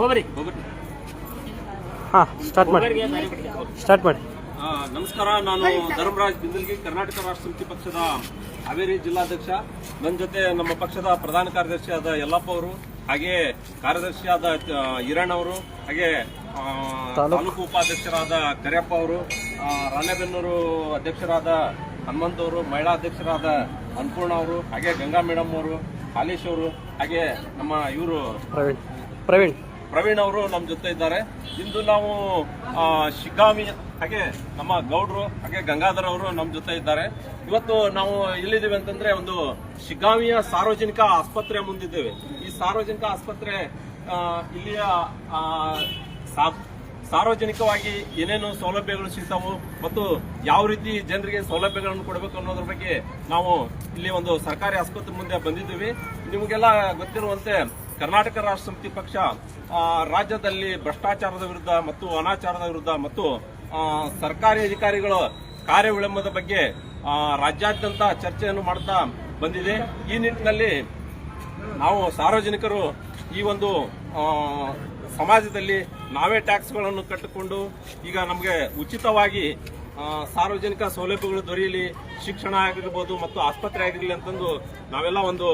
ಹೋಗ್ರಿ ಹಾಂ ಸ್ಟಾರ್ಟ್ ಮಾಡಿ. ಸ್ಟಾರ್ಟ್ ಮಾಡಿ. ನಮಸ್ಕಾರ ನಾನು ಧರ್ಮರಾಜ್ ಬಿಂದಲ್ಗಿ ಕರ್ನಾಟಕ ರಾಷ್ಟ್ರ ಸಮಿತಿ ಪಕ್ಷದ ಹಾವೇರಿ ಜಿಲ್ಲಾಧ್ಯಕ್ಷ. ನನ್ನ ಜೊತೆ ನಮ್ಮ ಪಕ್ಷದ ಪ್ರಧಾನ ಕಾರ್ಯದರ್ಶಿಯಾದ ಯಲ್ಲಪ್ಪ ಅವರು ಹಾಗೆ ಕಾರ್ಯದರ್ಶಿಯಾದ ಹಿರಣ್ ಅವರು ಹಾಗೆ ತಾಲೂಕು. ಉಪಾಧ್ಯಕ್ಷರಾದ ಕರಿಯಪ್ಪ ಅವರು ರಾಣೆಬೆನ್ನೂರು ಅಧ್ಯಕ್ಷರಾದ ಹನುಮಂತ್ ಅವರು ಮಹಿಳಾ ಅಧ್ಯಕ್ಷರಾದ ಅನ್ನಪೂರ್ಣ ಅವರು ಹಾಗೆ ಗಂಗಾ ಮೇಡಮ್ ಅವರು ಹಾಲೇಶ್ ಅವರು ಹಾಗೆ ನಮ್ಮ ಇವರು. ಪ್ರವೀಣ್. ಪ್ರವೀಣ್. ಪ್ರವೀಣ್ ಅವರು ನಮ್ಮ ಜೊತೆ ಇದ್ದಾರೆ. ಇಂದು ನಾವು ಶಿಗ್ಗಾಮಿ ಹಾಗೆ ನಮ್ಮ ಗೌಡ್ರು ಹಾಗೆ ಗಂಗಾಧರ್ ಅವರು ನಮ್ಮ ಜೊತೆ ಇದ್ದಾರೆ. ಇವತ್ತು ನಾವು ಎಲ್ಲಿದ್ದೀವಿ ಅಂತಂದ್ರೆ ಒಂದು ಶಿಗ್ಗಾಮಿಯ ಸಾರ್ವಜನಿಕ ಆಸ್ಪತ್ರೆ ಮುಂದಿದ್ದೇವೆ. ಈ ಸಾರ್ವಜನಿಕ ಆಸ್ಪತ್ರೆ ಇಲ್ಲಿಯ ಸಾರ್ವಜನಿಕವಾಗಿ ಏನೇನು ಸೌಲಭ್ಯಗಳು ಸಿಗ್ತಾವು ಮತ್ತು ಯಾವ ರೀತಿ ಜನರಿಗೆ ಸೌಲಭ್ಯಗಳನ್ನು ಕೊಡಬೇಕು ಅನ್ನೋದ್ರ ಬಗ್ಗೆ ನಾವು ಇಲ್ಲಿ ಒಂದು ಸರ್ಕಾರಿ ಆಸ್ಪತ್ರೆ ಮುಂದೆ ಬಂದಿದ್ದೀವಿ. ನಿಮಗೆಲ್ಲ ಗೊತ್ತಿರುವಂತೆ ಕರ್ನಾಟಕ ರಾಷ್ಟ್ರ ಸಮಿತಿ ಪಕ್ಷ ರಾಜ್ಯದಲ್ಲಿ ಭ್ರಷ್ಟಾಚಾರದ ವಿರುದ್ಧ ಮತ್ತು ಅನಾಚಾರದ ವಿರುದ್ಧ ಮತ್ತು ಸರ್ಕಾರಿ ಅಧಿಕಾರಿಗಳ ಕಾರ್ಯ ವಿಳಂಬದ ಬಗ್ಗೆ ರಾಜ್ಯಾದ್ಯಂತ ಚರ್ಚೆಯನ್ನು ಮಾಡ್ತಾ ಬಂದಿದೆ. ಈ ನಿಟ್ಟಿನಲ್ಲಿ ನಾವು ಸಾರ್ವಜನಿಕರು ಈ ಒಂದು ಸಮಾಜದಲ್ಲಿ ನಾವೇ ಟ್ಯಾಕ್ಸ್ಗಳನ್ನು ಕಟ್ಟಿಕೊಂಡು ಈಗ ನಮಗೆ ಉಚಿತವಾಗಿ ಸಾರ್ವಜನಿಕ ಸೌಲಭ್ಯಗಳು ದೊರೆಯಲಿ, ಶಿಕ್ಷಣ ಆಗಿರ್ಬೋದು ಮತ್ತು ಆಸ್ಪತ್ರೆ ಆಗಿರಲಿ ಅಂತಂದು ನಾವೆಲ್ಲ ಒಂದು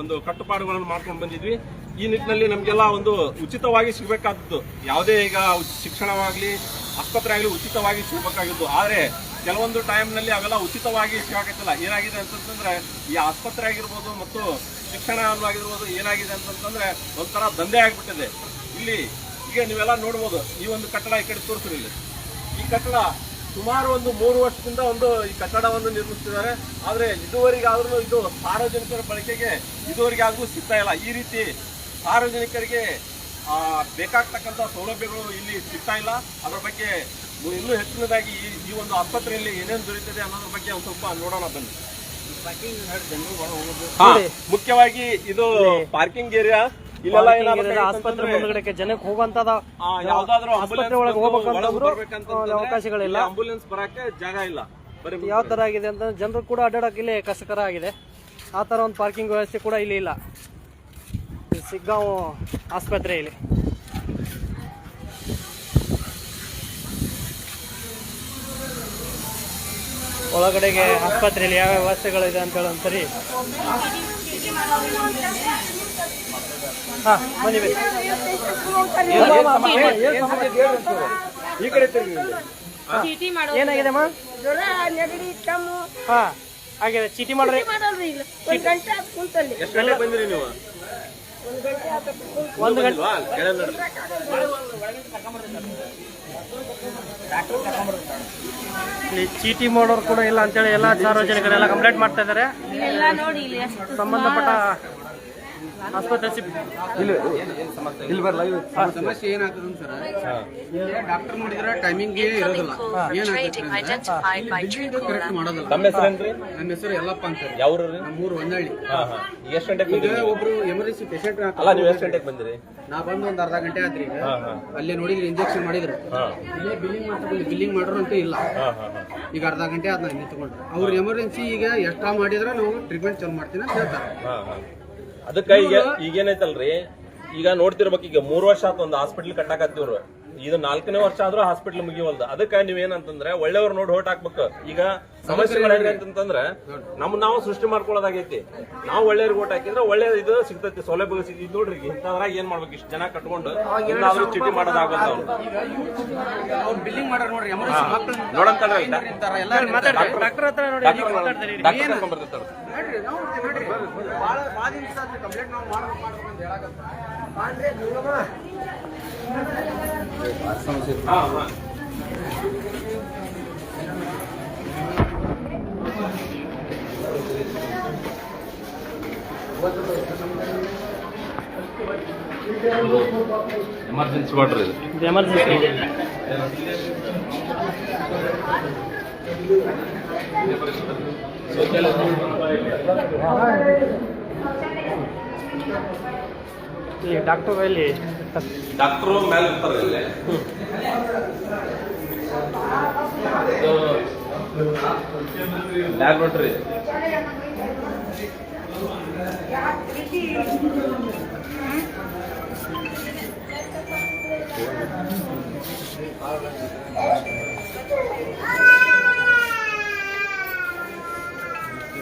ಒಂದು ಕಟ್ಟುಪಾಡುಗಳನ್ನು ಮಾಡ್ಕೊಂಡು ಬಂದಿದ್ವಿ. ಈ ನಿಟ್ಟಿನಲ್ಲಿ ನಮಗೆಲ್ಲ ಒಂದು ಉಚಿತವಾಗಿ ಸಿಗಬೇಕಾದದ್ದು. ಯಾವುದೇ ಈಗ ಶಿಕ್ಷಣವಾಗಲಿ, ಆಸ್ಪತ್ರೆ ಆಗಲಿ ಉಚಿತವಾಗಿ ಸಿಗಬೇಕಾಗಿದ್ದು. ಆದರೆ ಕೆಲವೊಂದು ಟೈಮ್ನಲ್ಲಿ ಅವೆಲ್ಲ ಉಚಿತವಾಗಿ ಸಿಗಾಕತ್ತಿಲ್ಲ. ಏನಾಗಿದೆ ಅಂತಂತಂದ್ರೆ, ಈ ಆಸ್ಪತ್ರೆ ಆಗಿರ್ಬೋದು ಮತ್ತು ಶಿಕ್ಷಣ ಆಗಿರ್ಬೋದು ಏನಾಗಿದೆ ಅಂತಂತಂದ್ರೆ ಒಂಥರ ದಂಧೆ ಆಗಿಬಿಟ್ಟಿದೆ. ಇಲ್ಲಿ ಈಗ ನೀವೆಲ್ಲ ನೋಡ್ಬೋದು, ಈ ಒಂದು ಕಟ್ಟಡ ಈ ಕಡೆ ತೋರಿಸ್ರಿ ಈ ಕಟ್ಟಡ ಸುಮಾರು ಒಂದು ಮೂರು ವರ್ಷದಿಂದ ಒಂದು ಈ ಕಟ್ಟಡವನ್ನು ನಿರ್ಮಿಸ್ತಿದ್ದಾರೆ. ಆದ್ರೆ ಇದುವರೆಗಾದ್ರೂ ಇದು ಸಾರ್ವಜನಿಕರ ಬಳಕೆಗೆ ಇದುವರೆಗೆ ಆದ್ರೂ ಸಿಗ್ತಾ ಇಲ್ಲ. ಈ ರೀತಿ ಸಾರ್ವಜನಿಕರಿಗೆ ಆ, ಬೇಕಾಗ್ತಕ್ಕಂಥ ಸೌಲಭ್ಯಗಳು ಇಲ್ಲಿ ಸಿಗ್ತಾ ಇಲ್ಲ. ಅದರ ಬಗ್ಗೆ ಇನ್ನೂ ಹೆಚ್ಚಿನದಾಗಿ ಈ ಈ ಒಂದು ಆಸ್ಪತ್ರೆಯಲ್ಲಿ ಏನೇನು ದೊರೆಯುತ್ತದೆ ಅನ್ನೋದ್ರ ಬಗ್ಗೆ ಒಂದು ಸ್ವಲ್ಪ ನೋಡೋಣ ಬನ್ನಿ. ಮುಖ್ಯವಾಗಿ ಇದು ಪಾರ್ಕಿಂಗ್ ಏರಿಯಾ ಇಲ್ಲೆಲ್ಲ ಏನಾಗುತ್ತೆ ಆಸ್ಪತ್ರೆ ಮುಂದ್ಗಡೆ ಜನಕ್ಕೆ ಹೋಗುವಂತದ ಯಾವ್ದಾದ್ರು ಆಸ್ಪತ್ರೆ ಒಳಗೆ ಹೋಗ್ಬೇಕಂತ ಅವಕಾಶಗಳಿಲ್ಲ. ಆಂಬುಲೆನ್ಸ್ ಬರಕ್ಕೆ ಜಾಗ ಇಲ್ಲ. ಯಾವ ತರ ಆಗಿದೆ ಅಂತ ಜನರು ಕೂಡ ಅಡ್ಡಾಡಕ್ಕೆ ಇಲ್ಲಿ ಕಷ್ಟಕರ ಆಗಿದೆ. ಆ ತರ ಒಂದು ಪಾರ್ಕಿಂಗ್ ವ್ಯವಸ್ಥೆ ಕೂಡ ಇಲ್ಲಿ ಇಲ್ಲ. ಸಿಗ್ಗಾಂವ್ ಆಸ್ಪತ್ರೆ ಇಲ್ಲಿ ಒಳಗಡೆಗೆ ಆಸ್ಪತ್ರೆಯಲ್ಲಿ ಯಾವ ವ್ಯವಸ್ಥೆಗಳಿದೆ ಅಂತ ಹೇಳಿ ಚೀಟಿ ಮಾಡೋ ಏನಾಗಿದೆ ನೆಗಡಿ ಕೆಮ್ಮು. ಹಾ ಆಗಿದೆ. ಚೀಟಿ ಮಾಡ್ರಿ. ಮಾಡಲ್ರಿ ಇಲ್ಲ. ಒಂದ್ ಗಂಟೆ ಆತ್ ಕುಂತಲ್ಲಿ. ಎಷ್ಟು ಗಂಟೆಗೆ ಬಂದಿರಿ ನೀವು? ಒಂದ್ ಗಂಟೆ. ಇಲ್ಲಿ ಚೀಟಿ ಮಾಡೋರು ಕೂಡ ಇಲ್ಲ ಅಂತೇಳಿ ಎಲ್ಲ ಸಾರ್ವಜನಿಕರೆಲ್ಲ ಕಂಪ್ಲೇಂಟ್ ಮಾಡ್ತಾ ಇದ್ದಾರೆ ಸಂಬಂಧಪಟ್ಟ ನೋಡಿ ಇಲ್ಲಿ ಸಿಬ್ ಸಮಸ್ಯೆ ಏನಾಗ್ತದೆ ಸರ್? ಡಾಕ್ಟರ್ ನೋಡಿದ್ರೆ ಟೈಮಿಂಗ್ ಇರೋದಿಲ್ಲ. ಏನಾಗ್ತದೆ ಕರೆಕ್ಟ್ ಮಾಡೋದಿಲ್ಲ. ನಮ್ಮ ಹೆಸರು ನಮ್ಮ ಹೆಸರು ಎಲ್ಲಪ್ಪ ಅಂತ ಹೇಳಿ. ಯಾವ್ರು ನಮ್ಮ ಊರು ಹೊನ್ನಾಳಿ. ಎಷ್ಟು ಗಂಟೆಗೆ ಈಗ ಬಂದಿರಿ? ಒಬ್ರು ಎಮರ್ಜೆನ್ಸಿ ಪೇಷಂಟ್ ಅಲ್ಲ ನೀವು ಎಷ್ಟು ಗಂಟೆಗೆ ಬಂದಿರಿ? ನಾ ಬಂದು ಒಂದು ಅರ್ಧ ಗಂಟೆ ಆದ್ರಿ ಅಲ್ಲೇ ನೋಡಿದ್ರೆ ಇಂಜೆಕ್ಷನ್ ಮಾಡಿದ್ರು. ಇಲ್ಲೇ ಬಿಲ್ಲಿಂಗ್ ಮಾಡ್ತಾರೆ ಬಿಲ್ಲಿಂಗ್ ಮಾಡೋರು ಅಂತೂ ಇಲ್ಲ. ಈಗ ಅರ್ಧ ಗಂಟೆ ಆದ್ ನಾನು ತಗೊಂಡ್ರು. ಅವ್ರು ಎಮರ್ಜೆನ್ಸಿ ಈಗ ಎಷ್ಟ ಮಾಡಿದ್ರೆ ನಾವು ಟ್ರೀಟ್ಮೆಂಟ್ ಚಾಲು ಮಾಡ್ತೀನಿ ಅಂತ ಹೇಳ್ತಾರೆ. ಅದಕ್ಕ ಈಗ ಈಗೇನೈತಲ್ರಿ? ಈಗ ನೋಡ್ತಿರ್ಬೇಕು ಈಗ ಮೂರ್ ವರ್ಷ ಆತ ಒಂದು ಹಾಸ್ಪಿಟ್ಲ್ ಕಟ್ಟಾಕತ್ತಿವ್ರು. ಇದು ನಾಲ್ಕನೇ ವರ್ಷ ಆದ್ರೂ ಹಾಸ್ಪಿಟ್ಲ್ ಮುಗಿವಲ್ದು. ಅದಕ್ಕ ನೀವೇನಂತಂದ್ರೆ ಒಳ್ಳೆಯವ್ರು ನೋಡಿ ಹೋಟ್ ಹಾಕ್ಬೇಕು. ಈಗ ಸಮಸ್ಯೆಗಳು ಹೆಂಗಂತಂದ್ರೆ ನಮ್ ನಾವು ಸೃಷ್ಟಿ ಮಾಡ್ಕೊಳ್ಳೋದಾಗೈತಿ ನಾವು ಒಳ್ಳೆಯವ್ರಿಗೆ ಓಟ್ ಹಾಕಿದ್ರೆ ಒಳ್ಳೆ ಇದು ಸಿಗ್ತೈತಿ ಸೌಲಭ್ಯ ಸಿಗ್ತಿ ಇದು ನೋಡ್ರಿ ಇಂಥದ್ರಾಗ ಏನ್ ಮಾಡ್ಬೇಕು? ಇಷ್ಟು ಜನ ಕಟ್ಕೊಂಡು ಚೀಟಿ ಮಕ್ಕಳು ನೋಡಂತಾರ ಡಾಕ್ಟರ್ ಹತ್ರ ನೋಡ್ರಿ ನಾವು ನೋಡ್ರಿ ಭಾಳ ಭಾಳ ದಿವಸ ಕಂಪ್ಲೇಂಟ್ ನಾವು ಮಾಡ್ಬೇಕು ಮಾಡ್ಬೇಕು ಅಂತ ಹೇಳಕತ್ತಾರೆ ಹಾ ಹಾ ಎಮರ್ಜೆನ್ಸಿ ವಾಟರ್ ಇದು. ಇದು ಎಮರ್ಜೆನ್ಸಿ ಈ ಡಾಕ್ಟರ್ ಇಲ್ಲಿ ಡಾಕ್ಟ್ರು ಮೇಲೆ ಇರ್ತಾರೆ ಇಲ್ಲಿ ಲ್ಯಾಬ್ರೇಟರಿ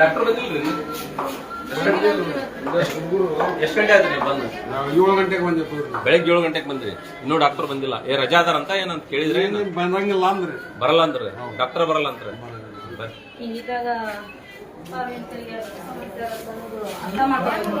ಡಾಕ್ಟರ್ ಬಂದಿಲ್ರಿ? ಎಷ್ಟು ಗಂಟೆ ಆದ್ರಿ ಬಂದು? ನಾವು ಏಳು ಗಂಟೆಗೆ ಬಂದಿರ್ತೀವಿ ಬೆಳಗ್ಗೆ ಏಳು ಗಂಟೆಗೆ ಬಂದ್ರಿ. ಇನ್ನೂ ಡಾಕ್ಟರ್ ಬಂದಿಲ್ಲ. ಏ ರಜಾ ಅದಾರಂತ ಏನಂತ ಕೇಳಿದ್ರೆ? ಬಂದಂಗಿಲ್ಲ ಅಂದ್ರೆ. ಬರಲ್ಲ ಅಂದ್ರಿ. ಡಾಕ್ಟರ್ ಬರಲ್ಲ ಅಂತ್ರಿ. ಪಾರ್ಲಿಮೆಂಟರಿಗೆ ಅರ್ಥ ಮಾಡ್ಕೊಂಡು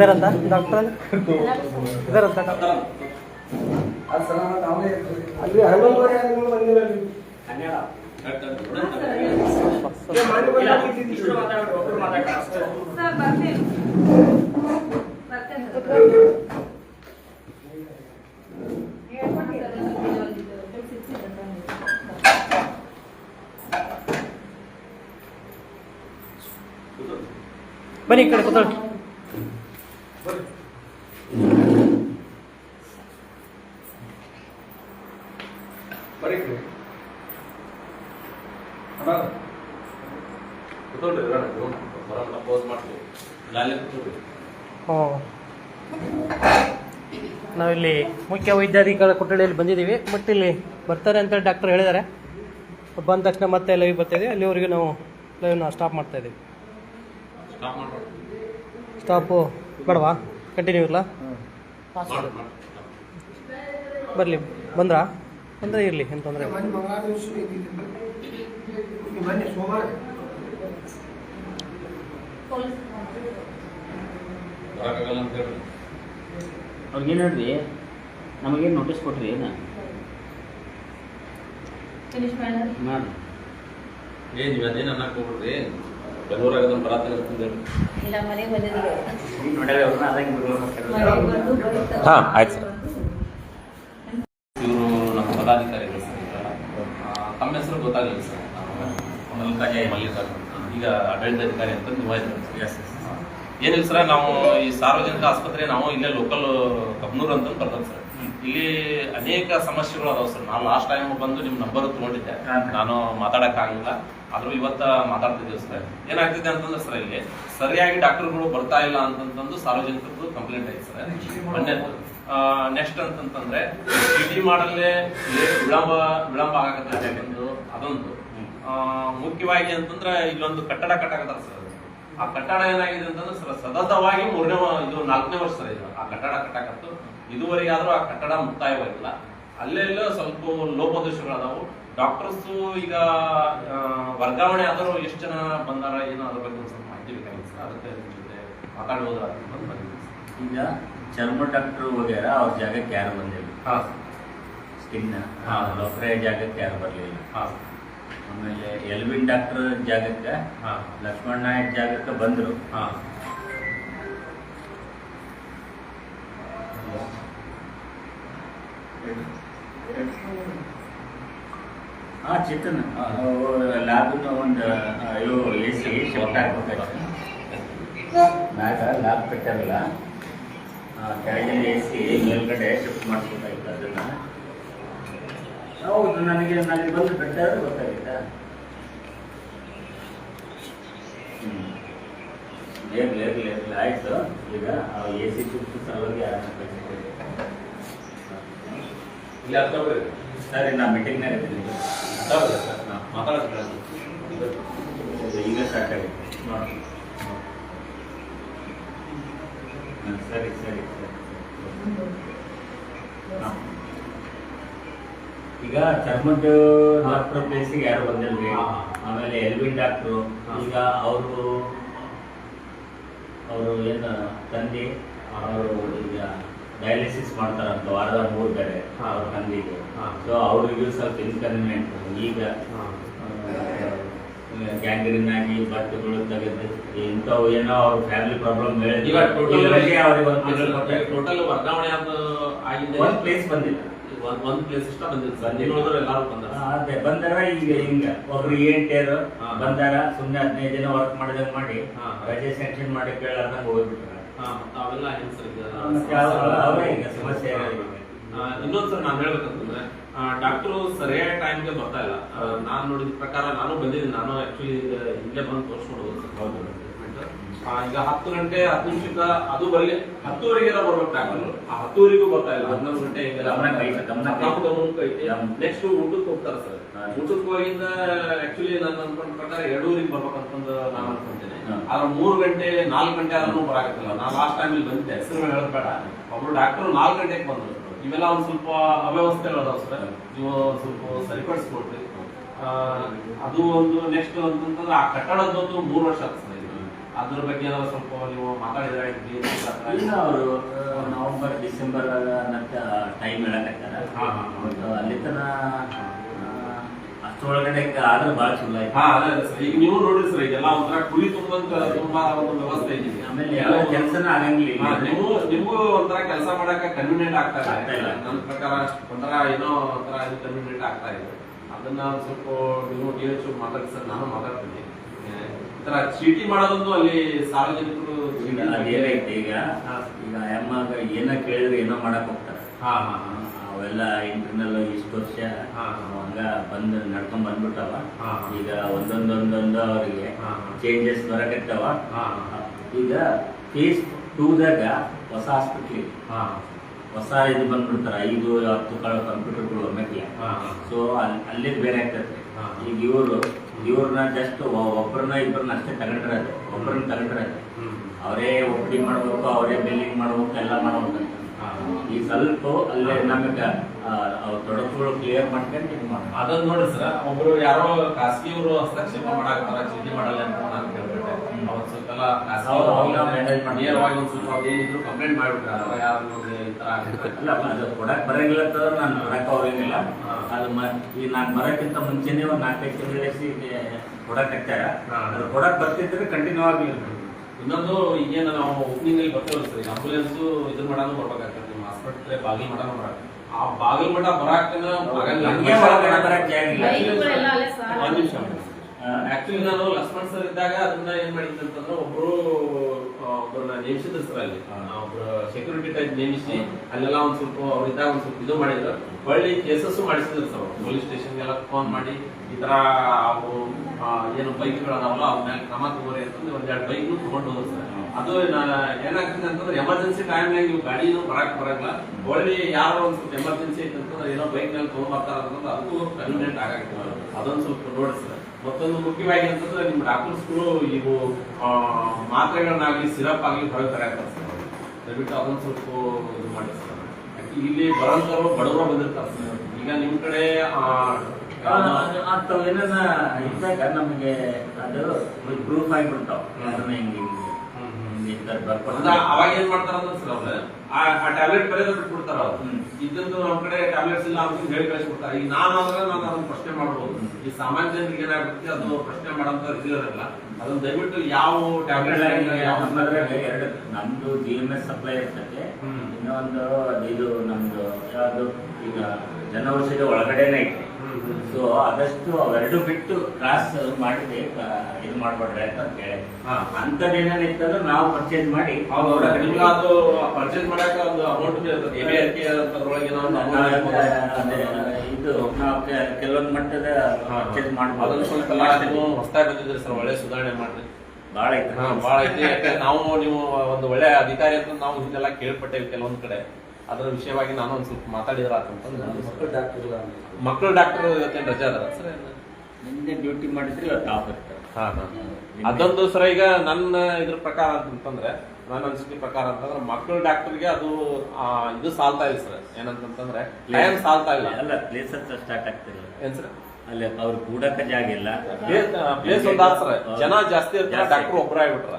ಇದರಂತ ಡಾಕ್ಟರ್ ಇದರಂತ ಡಾಕ್ಟರ್ ಅಲ್ಲಿ ಹನ್ನೊಂದುವರೆ ಆದ್ಮೇಲೆ ಬಂದಿಲ್ಲ ನೀವು. ಏ, ಮಾಡಿ ಬಂದು ಹಾಕಿದ್ದೀನಿ. ಸರ್, ಬರ್ತೀನಿ. ಬರ್ತೇನೆ ಸರ್. ಬನ್ನಿ ಈ ಕಡೆ ಕೂತ್ಕೊಳ್ಳಿ ನಾವಿಲ್ಲಿ ಮುಖ್ಯ ವೈದ್ಯಾಧಿಕಾರಿ ಕೊಠಡಿಯಲ್ಲಿ ಬಂದಿದ್ದೀವಿ. ಬಟ್ ಇಲ್ಲಿ ಬರ್ತಾರೆ ಅಂತೇಳಿ ಡಾಕ್ಟರ್ ಹೇಳಿದ್ದಾರೆ. ಬಂದ ತಕ್ಷಣ ಮತ್ತೆ ಲೈವ್ ಬರ್ತಾಯಿದೆ ಅಲ್ಲಿವರೆಗೆ ನಾವು ಲೈವ್ನ ಸ್ಟಾಪ್ ಮಾಡ್ತಾ ಇದ್ದೀವಿ. ಸ್ಟಾಪ್ ಬೇಡವಾ? ಕಂಟಿನ್ಯೂ ಇರಲ? ಬರಲಿ. ಬಂದ್ರಾ? ಅಂದರೆ ಇರಲಿ ಏನು ತೊಂದರೆ ನೀವು ಬನ್ನಿ ಸೋಮವಾರ. ಅವ್ರಿಗೆ ಅಂತ ಹೇಳ್ರಿ ಅವ್ರಿಗೇನು ಹೇಳ್ರಿ? ನಮಗೇನು ನೋಟಿಸ್ ಕೊಟ್ರಿ ಏನು? ಮಾಡಿ ಏ ನೀವು ಅದೇನು ಅನ್ನಕ್ಕೆ ಹೋಗ್ಬಿಡ್ರಿ ಹಾಂ ಆಯ್ತು. ಸರ್ ಇವರು ನಮ್ಮ ಪದಾಧಿಕಾರಿಗಳು ಸರ್ ಆ, ತಮ್ಮ ಹೆಸರು ಗೊತ್ತಾಗಲಿಲ್ಲ ಸರ್. ಮಲ್ಲಿಕಾರ್ಜುನ ಮಲ್ಲಿಕಾರ್ಜುನ್ ಈಗ ಆಡಳಿತಾಧಿಕಾರಿ ಅಂತ ನಿಭಾಯಿಸ್ತಾರೆ ಏನಿಲ್ಲ ಸರ್ ನಾವು ಈ ಸಾರ್ವಜನಿಕ ಆಸ್ಪತ್ರೆ ನಾವು ಇಲ್ಲೇ ಲೋಕಲ್ ಕಬ್ನೂರ್ ಅಂತ ಬರ್ತದೆ ಸರ್ ಇಲ್ಲಿ ಅನೇಕ ಸಮಸ್ಯೆಗಳು ಅದಾವ ಸರ್ ನಾನು ಲಾಸ್ಟ್ ಟೈಮ್ ಬಂದು ನಿಮ್ಮ ನಂಬರ್ ತಗೊಂಡಿದ್ದೆ. ನಾನು ಮಾತಾಡಕ್ಕಾಗಲಿಲ್ಲ. ಆದ್ರೂ ಇವತ್ತ ಮಾತಾಡ್ತಿದ್ದೀವಿ ಸರ್ ಏನಾಗ್ತಿದೆ ಅಂತಂದ್ರೆ ಸರ್ ಇಲ್ಲಿ ಸರಿಯಾಗಿ ಡಾಕ್ಟರ್ಗಳು ಬರ್ತಾ ಇಲ್ಲ ಅಂತಂತಂದು ಸಾರ್ವಜನಿಕರದ್ದು ಕಂಪ್ಲೇಂಟ್ ಐತೆ ಸರ್ ನೆಕ್ಸ್ಟ್ ಅಂತಂತಂದ್ರೆ ಟಿ ಮಾಡಲ್ಲೇ ವಿಳಂಬ ವಿಳಂಬ ಆಗತ್ತೆ ಅದೊಂದು. ಮುಖ್ಯವಾಗಿ ಅಂತಂದ್ರೆ ಇಲ್ಲೊಂದು ಕಟ್ಟಡ ಕಟ್ಟಾಕತ್ತಾರ ಸರ್ ಆ ಕಟ್ಟಡ ಏನಾಗಿದೆ ಅಂತಂದ್ರೆ ಸರ್ ಸತತವಾಗಿ ಮೂರನೇ ಇದು ನಾಲ್ಕನೇ ವರ್ಷ ಸರ್ ಇದು. ಆ ಕಟ್ಟಡ ಕಟ್ಟಾಕತ್ತು. ಇದುವರೆಗೆ ಆದ್ರೂ ಆ ಕಟ್ಟಡ ಮುಕ್ತಾಯವಾಗಿಲ್ಲ. ಅಲ್ಲೆಲ್ಲ ಸ್ವಲ್ಪ ಲೋಪದೋಷಗಳದಾವು ಡಾಕ್ಟರ್ಸ್ ಈಗ ವರ್ಗಾವಣೆ ಆದರೂ ಎಷ್ಟು ಜನ ಬಂದಾರ ಏನೋ ಅದ್ರ ಬಗ್ಗೆ ಸ್ವಲ್ಪ ಮಾಹಿತಿ ಬೇಕಾಗಿತ್ತು ಸರ್. ಅದಕ್ಕೆ ನಿಮ್ಮ ಜೊತೆ ಮಾತಾಡ್ಬೋದು ಈಗ ಚರ್ಮ ಡಾಕ್ಟರ್ ಹೋಗ್ಯಾರ ಅವ್ರ ಜಾಗಕ್ಕೆ ಯಾರು ಬಂದಿಲ್ಲ. ಹಾ ಸ್ಕಿನ್ ಜಾಗಕ್ಕೆ ಯಾರು ಬರಲಿಲ್ಲ. ಹಾ ಆಮೇಲೆ ಎಲ್ವಿನ್ ಡಾಕ್ಟರ್ ಜಾಗಕ್ಕೆ ಹಾ. ಲಕ್ಷ್ಮಣ್ ನಾಯಕ್ ಜಾಗಕ್ಕೆ ಬಂದರು. ಹಾ. ಹಾ ಚಿಕನ್ ಒಂದು ಅಯ್ಯೋ ಎ ಸಿ ಶಿಫ್ಟ್ ಆಗ್ಬೇಕಾಯ್ತು ಮ್ಯಾಗ ಲ್ಯಾಬ್ ಕಟ್ಟಲ್ಲ ಆ, ಕೆಳಗಿನ ಎ ಸಿ ಮೇಲ್ಗಡೆ ಶಿಫ್ಟ್ ಹೌದು ನನಗೆ ನನಗೆ ಬಂದು ಬೆಟ್ಟ ಗೊತ್ತಾಗಿತ್ತಾ ಹ್ಮ್. ಇರಲಿ ಇರಲಿ ಇರ್ಲಿ ಆಯ್ತು. ಈಗ ಎ ಸಿ ಶಿಫ್ಟ್ ಸಲುವಾಗಿ ಇಲ್ಲ ಹತ್ರ ಸರಿ ನಾ ಮೀಟಿಂಗ್ನಾಗ ಇದ್ದೀನಿ ಹತ್ರ ಸರ್. ಸರ್. ಮಾತಾಡ್ತೀನಿ ಈಗ ಸ್ಟಾರ್ಟ್ ಆಗಿತ್ತು ನೋಡಿ ಸರಿ ಸರಿ ಸರಿ ಹಾ. ಈಗ ಚರ್ಮದ ಡಾಕ್ಟರ್ ಪ್ಲೇಸಿಗೆ ಯಾರು ಬಂದಿಲ್ರಿ. ಆಮೇಲೆ ಎಲ್ವಿನ್ ಡಾಕ್ಟ್ರು. ಈಗ ಅವರು ಅವರು ಏನು ತಂದೆ ಅವರು ಈಗ ಡಯಾಲಿಸಿಸ್ ಮಾಡ್ತಾರಂತ ವಾರದ ಮೂರು ಕಡೆ. ಅವ್ರ ತಂದೆಗೆ. ಸೊ ಅವ್ರಿಗೂ ಸ್ವಲ್ಪ ಇನ್ಕನ್ವೀನಿಯಂಟ್ ಈಗ. ಗ್ಯಾಂಗ್ರೀನ್ ಆಗಿ ಬಟ್ಟೆಗಳು ತೆಗೆದು ಇಂಥವು ಏನೋ ಅವ್ರ ಫ್ಯಾಮಿಲಿ ಪ್ರಾಬ್ಲಮ್ ಈಗ ಟೋಟಲ್ ಅವ್ರಿಗೆ ಒಂದು ತಿಂಗಳು ಟೋಟಲ್ ವರ್ಗಾವಣೆ ಆಗಿದೆ ಒಂದು ಪ್ಲೇಸ್ ಬಂದಿಲ್ಲ ಒಂದ್ ಪ್ಲೇಸ್ ಇಷ್ಟ ಬಂದಿಲ್ಲ ಸರ್. ನೀವು ಎಲ್ಲಾರು ಬಂದಾರ. ಅದೇ. ಬಂದಾರ ಈಗ ಹಿಂಗ ಒಬ್ರು ಏನ್ ಟೇರ್ ಹಾ. ಬಂದಾರ ಸುಮ್ನೆ ಹದಿನೈದು ದಿನ ವರ್ಕ್ ಮಾಡಿದಂಗ್ ಮಾಡಿ. ರಜೆ ಸ್ಯಾಂಕ್ಷನ್ ಮಾಡಿ ಕೇಳಾರ್ದಂಗ ಹಾ, ಅವೆಲ್ಲ ಹೆಂಗ್ ಸರ್ ಈಗ? ಸಮಸ್ಯೆ ಆ, ಇನ್ನೊಂದ್ ಸರ್ ನಾನು ಹೇಳ್ಬೇಕಂತಂದ್ರೆ ಡಾಕ್ಟರ್ ಸರಿಯಾದ ಟೈಮ್ಗೆ ಬರ್ತಾ ಇಲ್ಲ. ನಾನು ನೋಡಿದ ಪ್ರಕಾರ ನಾನು ಬಂದಿದ್ದೀನಿ. ನಾನು ಆಕ್ಚುಲಿ ಇಲ್ಲೇ ಬಂದು ತೋರಿಸ್ಕೊಂಡು. ಆ, ಈಗ ಹತ್ತು ಗಂಟೆ ಹತ್ತು ನಿಮಿಷದ ಅದು ಬರಲಿ ಹತ್ತುವರೆಗೆ ಬರ್ಬೇಕು ಡಾಕ್ಟರ್ ಆ ಹತ್ತುವರೆಗೂ ಬರ್ತಾ ಇಲ್ಲ ಹನ್ನೊಂದು ಗಂಟೆ ನೆಕ್ಸ್ಟ್ ಊಟಕ್ಕೆ ಹೋಗ್ತಾರೆ ಸರ್. ಊಟಕ್ಕೆ ಹೋಗಿಂದ ಆಕ್ಚುಲಿ ನಾನು ಅನ್ಕೊಂಡ ಪ್ರಕಾರ ಎರಡೂರಿಗೆ ಬರ್ಬೇಕಂತಂದು ನಾನು ಅನ್ಕೊಂತೇನೆ. ಆದ್ರೆ ಮೂರು ಗಂಟೆ ನಾಲ್ಕು ಗಂಟೆ ಆದ್ರೂ ಬರಾಕತ್ತಿಲ್ಲ. ನಾನು ಲಾಸ್ಟ್ ಟೈಮ್ ಇಲ್ಲಿ ಬಂದಿದ್ದೆ. ಹೆಸರು ಹೇಳಬೇಡ ಬೇಡ. ಒಬ್ರು ಡಾಕ್ಟರ್ ನಾಲ್ಕು ಗಂಟೆಗೆ ಬಂದ್ರು. ಇವೆಲ್ಲ ಒಂದ್ ಸ್ವಲ್ಪ ಅವ್ಯವಸ್ಥೆ ಅದಾವ ಸರ್. ನೀವು ಸ್ವಲ್ಪ ಸರಿಪಡಿಸ್ಕೊಡ್ರಿ ಆ, ಅದು ಒಂದು ನೆಕ್ಸ್ಟ್ ಅಂತಂದ್ರೆ ಆ ಕಟ್ಟಡದ್ದು ಮೂರು ವರ್ಷ ಆಗ್ತದೆ ಅದ್ರ ಬಗ್ಗೆ ಏನಾದ್ರು ಸ್ವಲ್ಪ ನೀವು ಮಾತಾಡಿದ್ರೆ ಇಲ್ಲ ಅವರು ನವೆಂಬರ್ ಡಿಸೆಂಬರ್ ಅನ್ನತ್ತ ಟೈಮ್ ಹೇಳಕತ್ತಾರ. ಮತ್ತು ಅಲ್ಲಿ ತನ ಅಷ್ಟರೊಳಗಡೆ ಆದ್ರೆ ಭಾಳ ಚಲೋ ಆಯ್ತು. ಈಗ ನೀವು ನೋಡಿರಿ ಸರ್ ಈಗೆಲ್ಲ ಒಂಥರ ಕುಳಿ ತುಂಬಂತ ತುಂಬಾ ಒಂದು ವ್ಯವಸ್ಥೆ ಇದೆ. ಆಮೇಲೆ ಎಲ್ಲ ಕೆಲಸನ ಆಗಂಗಿಲ್ಲ ನೀವು ನಿಮಗೂ ಒಂಥರ ಕೆಲಸ ಮಾಡಕ್ಕೆ ಕನ್ವೀನಿಯಂಟ್ ಆಗ್ತಾ ಇಲ್ಲ. ನನ್ನ ಪ್ರಕಾರ ಒಂಥರ ಏನೋ ಒಂಥರ ಇದು ಕನ್ವೀನಿಯಂಟ್ ಆಗ್ತಾ ಇದೆ. ಅದನ್ನ ಸ್ವಲ್ಪ ನೀವು ಡಿ ಎಚ್ ಮಾತಾಡಿ ಸರ್ ನಾನು ಮಾತಾಡ್ತೀನಿ. ತರ ಚೀಟಿ ಮಾಡೋದೊಂದು ಅಲ್ಲಿ ಸಾರ್ವಜನಿಕರು ಅದೇನೈತೆ ಈಗ. ಈಗ ಅಮ್ಮ ಏನ ಕೇಳಿದ್ರೆ ಏನೋ ಮಾಡಕ್ ಹೋಗ್ತಾರೆ. ಅವೆಲ್ಲ ಇಂಟರ್ನಲ್ ಇಷ್ಟು ವರ್ಷ. ಹಂಗ ಬಂದ್ ನಡ್ಕೊಂಡ್ ಬಂದ್ಬಿಟ್ಟವ. ಈಗ ಒಂದೊಂದೊಂದೊಂದು ಅವರಿಗೆ. ಚೇಂಜಸ್ ಬರಕತ್ತವ. ಹಾ, ಈಗ ಫೇಸ್ ಟೂದಾಗ ಹೊಸ ಹಾಸ್ಪಿಟ್ಲ್ ಹಾ ಹೊಸ ಇದು ಬಂದ್ಬಿಡ್ತಾರ ಐದು ಹತ್ತು ಕಳ ಕಂಪ್ಯೂಟರ್ಗಳು ಒಮ್ಮೆಗೆ. ಸೊ ಅಲ್ಲೇ ಬೇರೆ ಆಗ್ತೈತೆ. ಈಗ ಇವರು ಇವ್ರನ್ನ ಜಸ್ಟ್ ಒಬ್ಬರನ್ನ ಇಬ್ಬರನ್ನ ಅಷ್ಟೇ ತಗೊಂಡ್ರೆ ಅದು. ಒಬ್ಬರನ್ನ ತಗೊಂಡ್ರೆ ಅದು. ಹ್ಮ್. ಅವರೇ ಒಪ್ಪಿ ಮಾಡ್ಬೇಕು ಅವರೇ ಬಿಲ್ಲಿಂಗ್ ಮಾಡಬೇಕು ಎಲ್ಲ ಮಾಡ್ಬೇಕು ಈ ಸ್ವಲ್ಪ ಅಲ್ಲೇ ನಮಗೆ ತೊಡಕುಗಳು ಕ್ಲಿಯರ್ ಮಾಡ್ಕೊಂಡು ಇದು ಮಾಡಿ ಅದನ್ನ ನೋಡಿ ಸರ್ ಒಬ್ರು ಯಾರೋ ಖಾಸಗಿಯವರು ಹಸ್ತಕ್ಷೇಪ ಮಾಡಾಕ್ತಾರ ಚೀಟಿ ಮಾಡಲ್ಲ ಅಂತ ಅದೇನಿದ್ರು ಕಂಪ್ಲೇಂಟ್ ಮಾಡ್ಬಿಟ್ರೆ ಯಾರು ನೋಡ್ರಿ ಈ ಅದು ಕೊಡಕ್ ಬರಂಗಿಲ್ಲ ಅಂತ ನಾನು ಬರಕ್ ಹೋಗಂಗಿಲ್ಲ ಅದು ಮ- ಈ ನಾನು ಬರಕ್ಕಿಂತ ಮುಂಚೆನೇ ಒಂದು ನಾಲ್ಕೈದು ತಿಂಗಳ ಕೊಡಕ್ ಹಚ್ಚಾರ ಹಾ. ಅದು ಕೊಡಕ್ ಬರ್ತಿದ್ರೆ ಕಂಟಿನ್ಯೂ ಆಗಲಿ ಇನ್ನೊಂದು ಈಗೇನು ನಾವು ಓಪನಿಂಗ್ ಅಲ್ಲಿ ಬರ್ತೀವಲ್ಲ ಸರ್ ಆಂಬುಲೆನ್ಸ್ ಇದನ್ನ ಮಾಡಾನು ಬರ್ಬೇಕಾಗ್ತದೆ. ನಿಮ್ಮ ಹಾಸ್ಪಿಟ್ಲ್ ಬಾಗಿಲು ಮಠನೂ ಬರ ಆ ಬಾಗಿಲು ಮಠ ಬರಾಕ ಇಲ್ಲ. ಒಂದ್ ನಿಮಿಷ. ಆಕ್ಚುಲಿ ನಾನು ಲಕ್ಷ್ಮಣ್ ಸರ್ ಇದ್ದಾಗ ಅದನ್ನ ಏನ್ ಮಾಡಿದ್ದೆ ಅಂತಂದ್ರೆ ಒಬ್ರು ಒಬ್ಬರನ್ನ ನೇಮಿಸಿದ್ರು ಸರ್ ಅಲ್ಲಿ. ಒಬ್ರು ಸೆಕ್ಯೂರಿಟಿ ಟೈಪ್ ನೇಮಿಸಿ ಅಲ್ಲೆಲ್ಲ ಒಂದ್ ಸ್ವಲ್ಪ ಅವ್ರ ಇದ್ದಾಗ ಒಂದ್ ಸ್ವಲ್ಪ ಇದು ಮಾಡಿದ್ರು. ಹೊಳ್ಳಿ ಕೇಸಸ್ ಮಾಡಿಸಿದ್ರು ಸರ್ ಪೊಲೀಸ್ ಸ್ಟೇಷನ್ ಎಲ್ಲ ಫೋನ್ ಮಾಡಿ ಈ ತರ ಅವು ಏನು ಬೈಕ್ ಅದಾವಲ್ಲ ಅವ್ರ ಮೇಲೆ ಕ್ರಮ ತಗೋರಿ ಅಂತಂದ್ರೆ ಒಂದೆರಡು ಬೈಕ್ ತಗೊಂಡು ಹೋದ್ರು ಸರ್ ಅದು ಏನಾಗ್ತದೆ ಅಂತಂದ್ರೆ ಎಮರ್ಜೆನ್ಸಿ ಟೈಮ್ ನಾಗ ನೀವು ಗಾಡಿನೂ ಬರಕ್ ಬರಲ್ಲ. ಹೊಳ್ಳಿ ಯಾರೋ ಒಂದ್ ಸ್ವಲ್ಪ ಎಮರ್ಜೆನ್ಸಿ ಐತೆ ಅಂತಂದ್ರೆ ಏನೋ ಬೈಕ್ ಮೇಲೆ ತಗೊಂಡ್ಬರ್ತಾರ ಅಂತಂದ್ರೆ ಅದಕ್ಕೂ ಕನ್ವೀನಿಯಂಟ್ ಆಗಾಗ್ತದೆ ಅದೊಂದು ಸ್ವಲ್ಪ ನೋಡಿ ಸರ್ ಮತ್ತೊಂದು ಮುಖ್ಯವಾಗಿ ಅಂತಂದ್ರೆ ನಿಮ್ಮ ಡಾಕ್ಟರ್ಸ್ಗಳು ಇವು ಮಾತ್ರೆಗಳನ್ನಾಗ್ಲಿ ಸಿರಪ್ ಆಗಲಿ ಹೊರಗೆ ತರಕಾರೆ ಸರ್ ದಯವಿಟ್ಟು ಅದೊಂದು ಸ್ವಲ್ಪ ಇದು ಮಾಡಿ ಸರ್ ಇಲ್ಲಿ ಬರೋಂಥವ್ರು ಬಡವರು ಬಂದಿರ್ತಾರೆ ಸರ್ ಈಗ ನಿಮ್ ಕಡೆ ಏನಾರ ಇದ್ದಾಗ ನಮಗೆ ಅದು ಪ್ರೂಫ್ ಆಗಿಬಿಡ್ತಾವ. ಅದನ್ನ ಹಿಂಗೆ ಹಿಂಗೆ. ಅವಾಗ ಏನ್ ಮಾಡ್ತಾರ ಅಂದ್ರೆ ಆ ಟ್ಯಾಬ್ಲೆಟ್ ಬರೆಯೋದು ಬಿಟ್ಬಿಡ್ತಾರ ಅವ್ರು. ಇದ್ದಂದು ನಮ್ ಕಡೆ ಟ್ಯಾಬ್ಲೆಟ್ಸ್ ಇಲ್ಲ ಅಂತ ಹೇಳಿ ಕಳಿಸ್ಬಿಡ್ತಾರೆ. ಈಗ ನಾನು ಅಂದ್ರೆ ನಾನು ಅದನ್ನ ಪ್ರಶ್ನೆ ಮಾಡ್ಬೋದು. ಈ ಸಾಮಾನ್ಯ ಜನರಿಗೆ ಏನಾಗುತ್ತೆ ಅದು ಪ್ರಶ್ನೆ ಮಾಡೋಂತ ಇರೋದಿಲ್ಲ ಅದನ್ನ ದಯವಿಟ್ಟು ಯಾವ ಟ್ಯಾಬ್ಲೆಟ್ ಎರಡು ನಮ್ದು ಜಿ ಎಂ ಎಸ್ ಸಪ್ಲೈ ಇರ್ತದೆ. ಇನ್ನೊಂದು ಇದು ನಮ್ದು ಯಾವುದು ಈಗ ಜನೌಷಧಿ ಒಳಗಡೆನೆ ಐತೆ. ಸೊ ಆದಷ್ಟು ಅವೆರಡು ಬಿಟ್ಟು ಕ್ರಾಸ್ ಮಾಡಿದ್ರೆ ಇದು ಮಾಡ್ಬೇಡ್ರಿ ಅಂತ ಕೇಳಿ ಅಂತದ್ ಏನೇನು ಇತ್ತಂದ್ರೆ ನಾವು ಪರ್ಚೇಸ್ ಮಾಡಿ ಅದು ಪರ್ಚೇಸ್ ಮಾಡಾಕ ಒಂದು ಅಮೌಂಟ್ ಇದು ನಾವು ಕೆಲವೊಂದು ಮಟ್ಟದ ಪರ್ಚೇಸ್ ಮಾಡಬಹುದು ಹೊಸದಾಗಿ ಬಂದಿದ್ರಿ ಸರ್ ಒಳ್ಳೆ ಸುಧಾರಣೆ ಮಾಡ್ರಿ. ಬಾಳ ಐತೆ ಬಾಳ ಐತಿ ಯಾಕಂದ್ರೆ ನಾವು ನೀವು ಒಂದು ಒಳ್ಳೆ ಅಧಿಕಾರಿ ಅಂತ ನಾವು ಹಿಂದೆಲ್ಲ ಕೇಳ್ಪಟ್ಟೇವಿ ಕೆಲವೊಂದ್ ಕಡೆ. ಅದರ ವಿಷಯವಾಗಿ ನಾನು ಒಂದ್ ಸ್ವಲ್ಪ ಮಾತಾಡಿದ್ರ ಮಕ್ಕಳು ಡಾಕ್ಟರ್ ಇವತ್ತೇನು ರಜೆ ಅದಾರ ಸರ್ ನಿನ್ನೆ ಡ್ಯೂಟಿ ಮಾಡಿದ್ರೆ ಇವತ್ತು ಆಫ್ ಇರ್ತಾರೆ ಹಾ ಹಾ. ಅದೊಂದು ಸರ್ ಈಗ ನನ್ನ ಇದ್ರ ಪ್ರಕಾರ ಅಂತಂದ್ರೆ ನನ್ನ ಅನಿಸಿಕೆ ಪ್ರಕಾರ ಅಂತಂದ್ರೆ ಮಕ್ಕಳು ಡಾಕ್ಟರ್ಗೆ ಅದು ಇದು ಸಾಲ್ತಾ ಇಲ್ಲ ಸರ್. ಏನಂತಂದ್ರೆ ಟೈಮ್ ಸಾಲ್ತಾ ಇಲ್ಲ. ಅಲ್ಲ ಪ್ಲೇಸಸ್ ಸ್ಟಾರ್ಟ್ ಆಗ್ತಿಲ್ಲ ಏನ್ ಸರ್? ಅಲ್ಲಿ ಅವ್ರು ಕೂಡಕ್ಕೆ ಜಾಗ ಇಲ್ಲ. ಪ್ಲೇಸ್ ಒಂದ್ ಸರ್. ಜನ ಜಾಸ್ತಿ ಇರ್ತಾರೆ. ಡಾಕ್ಟರ್ ಒಬ್ಬರ ಆಗ್ಬಿಟ್ರ.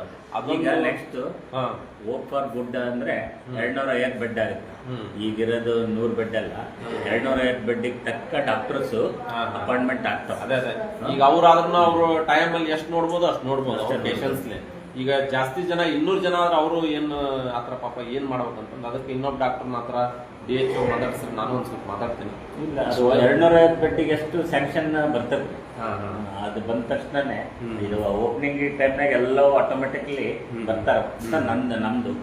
ಈಗ ನೆಕ್ಸ್ಟ್ ಹಾ. ಓಪ್ ಫಾರ್ ಗುಡ್ ಅಂದ್ರೆ ಎರಡ್ನೂರ ಐವತ್ತು ಬೆಡ್ ಆಗುತ್ತೆ. ಈಗಿರೋದು ನೂರ್ ಬೆಡ್ ಅಲ್ಲ. ಎರಡ್ನೂರ ಐವತ್ತು ಬೆಡ್ಗೆ ತಕ್ಕ ಡಾಕ್ಟರ್ಸ್. ಅಪಾಯಿಂಟ್ಮೆಂಟ್ ಆಗ್ತಾವ. ಅದೇ ಅದೇ. ಈಗ ಅವ್ರು ಅದನ್ನ ಅವರು ಟೈಮ್ ಅಲ್ಲಿ ಎಷ್ಟು ನೋಡ್ಬೋದು ಅಷ್ಟು ನೋಡ್ಬೋದು ಈಗ ಜಾಸ್ತಿ ಜನ ಇನ್ನೂರು ಜನ ಆದ್ರೆ ಅವರು ಏನು ಆತರ ಪಾಪ ಏನ್ ಮಾಡ್ಬೇಕಂತಂದ್ರೆ ಅದಕ್ಕೆ ಇನ್ನೊಬ್ಬ ಡಾಕ್ಟರ್ನ ಹತ್ರ ಡಿ ಎಚ್ ಮಾತಾಡ್ಸಿದ್ರೆ ನಾನು ಒಂದು ಸ್ವಲ್ಪ ಮಾತಾಡ್ತೀನಿ. ಇಲ್ಲ ಅದು ಎರಡ್ನೂರ ಐವತ್ತು ಬೆಡ್ಡಿಗೆ ಎಷ್ಟು ಸ್ಯಾಂಕ್ಷನ್ ಬರ್ತದೆ. ಅದು ಬಂದ ತಕ್ಷಣನೇ ಇದು ಓಪನಿಂಗ್ ಟೈಮ್ ಎಲ್ಲವೂ ಆಟೋಮೆಟಿಕ್ಲಿ. ಬರ್ತಾರ. ನಂದು ನಮ್ದು.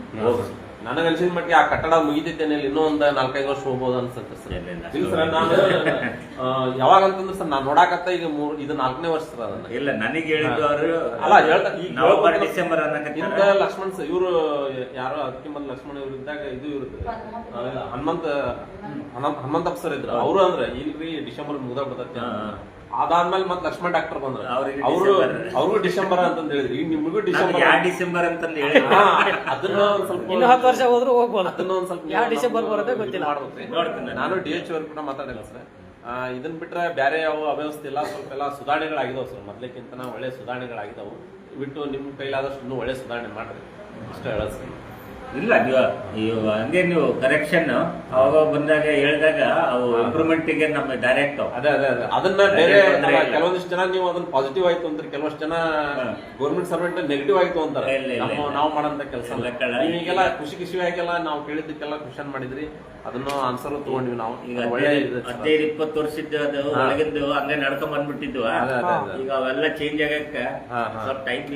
ನನಗೆ ಅನ್ಸಿದ ಮಟ್ಟಿಗೆ ಆ ಕಟ್ಟಡ ಮುಗಿದಿದ್ದೇನೆ ಇನ್ನೂ ಒಂದ್ ನಾಲ್ಕೈದು ವರ್ಷ ಹೋಗ್ಬೋದು ಅನ್ಸುತ್ತೆ ಸರ್. ಇಲ್ಲ, ಸರ್ ನಾನು ಯಾವಾಗ ಅಂತಂದ್ರೆ ಸರ್ ನಾನು ನೋಡಾಕತ್ತ ಈಗ ಮೂರ್ ಇದು ನಾಲ್ಕನೇ ವರ್ಷ ಸರ್ ಅದನ್ನ. ಇಲ್ಲ ನನಗೆ ಹೇಳಿದ್ದು ಅವರು ಅಲ್ಲ ಹೇಳ್ತಾ ನವೆಂಬರ್ ಡಿಸೆಂಬರ್ ಇಂತ ಲಕ್ಷ್ಮಣ್ ಸರ್ ಇವರು ಯಾರೋ ಅದಕ್ಕೆ ಮೊದಲು ಲಕ್ಷ್ಮಣ್ ಇವ್ರು ಇದ್ದಾಗ ಇದು ಇರುತ್ತೆ ಹನುಮಂತ ಹನುಮ- ಹನುಮಂತಪ್ಪ ಸರ್ ಇದ್ರು. ಅವರು ಅಂದ್ರೆ ಇಲ್ರಿ ಡಿಸೆಂಬರ್ ಮುಗ್ದ ಬಿಡ್ತೈತೆ ಹಾ, ಹಾ. ಅದಾದ್ಮೇಲೆ ಮತ್ತೆ ಲಕ್ಷ್ಮಣ್ ಡಾಕ್ಟರ್ ಬಂದ್ರು. ಅವರು ಅವರು ಡಿಸೆಂಬರ್. ಅವ್ರಿಗೂ ಡಿಸೆಂಬರ್ ಅಂತಂದ್ ಹೇಳಿದ್ರಿ. ಈಗ ನಿಮಗೂ ಡಿಸೆಂಬರ್ ಯಾವ ಡಿಸೆಂಬರ್ ಅಂತ ಹೇಳಿ ಅದನ್ನ ಒಂದ್ ಸ್ವಲ್ಪ ಇನ್ನು ಹತ್ತು ವರ್ಷ ಹೋದ್ರು ಹೋಗ್ಬೋದು. ಅದನ್ನ ಒಂದ್ ಸ್ವಲ್ಪ ಯಾವ ಡಿಸೆಂಬರ್ ಬರುತ್ತೆ ಬರೋದೇ ಗೊತ್ತಿಲ್ಲ. ನೋಡ್ತೀನಿ. ನಾನು ಡಿ ಎಚ್ ಅವ್ರು ಕೂಡ ಮಾತಾಡಿಲ್ಲ ಸರ್. ಆ, ಇದನ್ ಬಿಟ್ರೆ ಬೇರೆ ಯಾವ ಅವ್ಯವಸ್ಥೆ ಇಲ್ಲ. ಸ್ವಲ್ಪ ಎಲ್ಲ ಸುಧಾರಣೆಗಳಾಗಿದಾವ್ ಸರ್. ಮೊದ್ಲಕ್ಕಿಂತ ಒಳ್ಳೆ ಸುಧಾರಣೆಗಳಾಗಿದಾವು. ಬಿಟ್ಟು ನಿಮ್ ಕೈಲಾದಷ್ಟು ಇನ್ನೂ ಒಳ್ಳೆ ಸುಧಾರಣೆ ಮಾಡ್ರಿ. ಅಷ್ಟೇ ಹೇಳೋದು ಸರ್. ಇಲ್ಲ ನೀವು ನೀವು ಹಂಗೆ ನೀವು ಕರೆಕ್ಷನ್ ಅವಾಗ ಬಂದಾಗ ಹೇಳಿದಾಗ ಅವು ಇಂಪ್ರೂವ್ಮೆಂಟ್ಗೆ ನಮ್ಮ ಡೈರೆಕ್ಟ್ ಅದೇ ಅದೇ ಅದೇ. ಅದನ್ನ ಬೇರೆ. ಕೆಲವೊಂದಿಷ್ಟು ಜನ ನೀವು ಅದನ್ನ ಪಾಸಿಟಿವ್ ಆಯ್ತು ಅಂತಾರೆ. ಕೆಲವಷ್ಟು ಜನ ಗೌರ್ಮೆಂಟ್ ಸರ್ವೆಂಟ್ ನೆಗೆಟಿವ್ ಆಯ್ತು ಅಂತಾರೆ. ನಾವು ಮಾಡಂತ ಕೆಲಸ. ಈಗೆಲ್ಲ ಖುಷಿ ಖುಷಿಯಾಗೆಲ್ಲ ನಾವು ಕೇಳಿದ್ದಕ್ಕೆಲ್ಲ ಕ್ವಶನ್ ಮಾಡಿದ್ರಿ. ಅದನ್ನು ಆನ್ಸರ್ ತಗೊಂಡ್ವಿ ನಾವು. ಈಗ ಒಳ್ಳೆ ಹದಿನೈದು ಇಪ್ಪತ್ತು ವರ್ಷದ್ದು ಅದು ಹಾ. ಹಂಗೆ ನಡ್ಕೊಂಡ್ ಬಂದ್ಬಿಟ್ಟಿದ್ವು. ಈಗ ಅವೆಲ್ಲ ಚೇಂಜ್ ಆಗಕ್ಕ. ಸ್ವಲ್ಪ ಟೈಮ್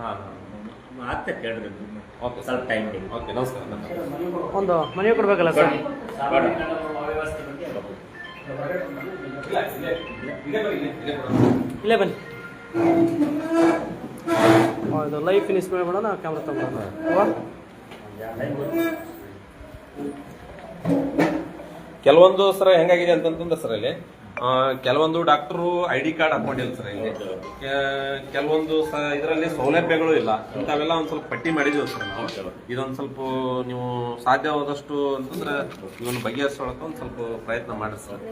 ಹಾ ಮತ್ತೆ ಕೇಳಿದ್ರು ಓಕೆ ಸ್ವಲ್ಪ ಟೈಮ್ ಬೇಕು ಓಕೆ ನಮಸ್ಕಾರ ಒಂದು ಮನೆ ಕೊಡಬೇಕಲ್ಲ ಸರ್? ವ್ಯವಸ್ಥೆ ಬಗ್ಗೆ ಹೇಳ್ಬೇಕು. ಇಲ್ಲೇ ಬನ್ನಿ. ಇದು ಲೈವ್ ಫಿನಿಶ್ ಮಾಡಿಬಿಡೋಣ ಕ್ಯಾಮ್ರಾ ಅಲ್ವಾ? ಕೆಲವೊಂದು ಸರ್ ಹೆಂಗಾಗಿದೆ ಅಂತಂತಂದ್ರೆ ಸರ್ ಇಲ್ಲಿ? ಕೆಲವೊಂದು ಡಾಕ್ಟರು ಐ ಡಿ ಕಾರ್ಡ್ ಹಾಕೊಂಡಿಲ್ಲ ಸರ್ ಇಲ್ಲಿ. ಕೆಲವೊಂದು ಸ ಇದರಲ್ಲಿ ಸೌಲಭ್ಯಗಳು ಇಲ್ಲ. ಇಂಥವೆಲ್ಲ ಒಂದ್ ಸ್ವಲ್ಪ ಪಟ್ಟಿ ಮಾಡಿದೀವಿ ಸರ್ ನಾವು. ಇದೊಂದ್ ಸ್ವಲ್ಪ ನೀವು ಸಾಧ್ಯವಾದಷ್ಟು ಅಂತಂದ್ರೆ ಇವನ್ನ ಬಗೆಹರಿಸೋಳಕ್ಕೆ ಒಂದ್ ಸ್ವಲ್ಪ ಪ್ರಯತ್ನ ಮಾಡಿ ಸರ್.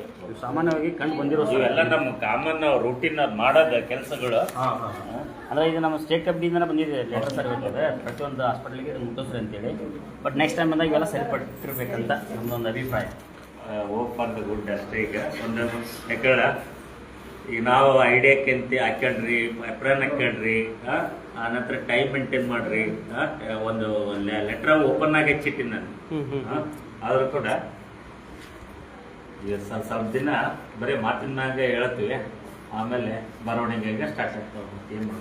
ಸಾಮಾನ್ಯವಾಗಿ ಕಂಡು ಬಂದಿರೋ ಇವೆಲ್ಲ ನಮ್ಮ ಕಾಮನ್ ರೂಟೀನ್ ಮಾಡೋದ ಕೆಲಸಗಳು. ಅಂದ್ರೆ ಇದು ನಮ್ಮ ಸ್ಟೇಟ್ ಕಂಪ್ನಿಯಿಂದ ಬಂದಿದೆ ಲೆಟರ್ ಸರ್ವಿಸ್ ಪ್ರತಿಯೊಂದು ಹಾಸ್ಪಿಟಲ್ಗೆ ಇದು ಮುಟ್ಟಿಸ್ರಿ ಅಂತೇಳಿ. ಬಟ್ ನೆಕ್ಸ್ಟ್ ಟೈಮ್ ಬಂದಾಗ ಇವೆಲ್ಲ ಸರಿಪಟ್ಟಿರ್ಬೇಕಂತ ನಮ್ದೊಂದು ಅಭಿಪ್ರಾಯ. ಹೋಪ್ ಫಾರ್ ದ ಗುಡ್ ಅಷ್ಟೇ ಈಗ. ಒಂದು ಯಾಕಂದ್ರೆ ಈಗ ನಾವು ಐಡಿಯಾ ಕೆಂತಿ ಹಾಕ್ಯಾಡ್ರಿ ಎಪ್ರನ್ ಹಾಕ್ಯಳ್ರಿ ಆ ನಂತರ ಟೈಮ್ ಮೇಂಟೈನ್ ಮಾಡ್ರಿ ಒಂದು ಲೆಟರ್ ಓಪನ್ ಆಗಿ ಹಚ್ಚಿಟ್ಟಿನಿ ನಾನು. ಆದ್ರೂ ಕೂಡ ಸ್ವಲ್ಪ ದಿನ ಬರೀ ಮಾತಿನಾಗ ಹೇಳ್ತೀವಿ ಆಮೇಲೆ ಬರವಣಿಗೆ ಸ್ಟಾರ್ಟ್ ಆಗ್ತಾವೆ ಏನು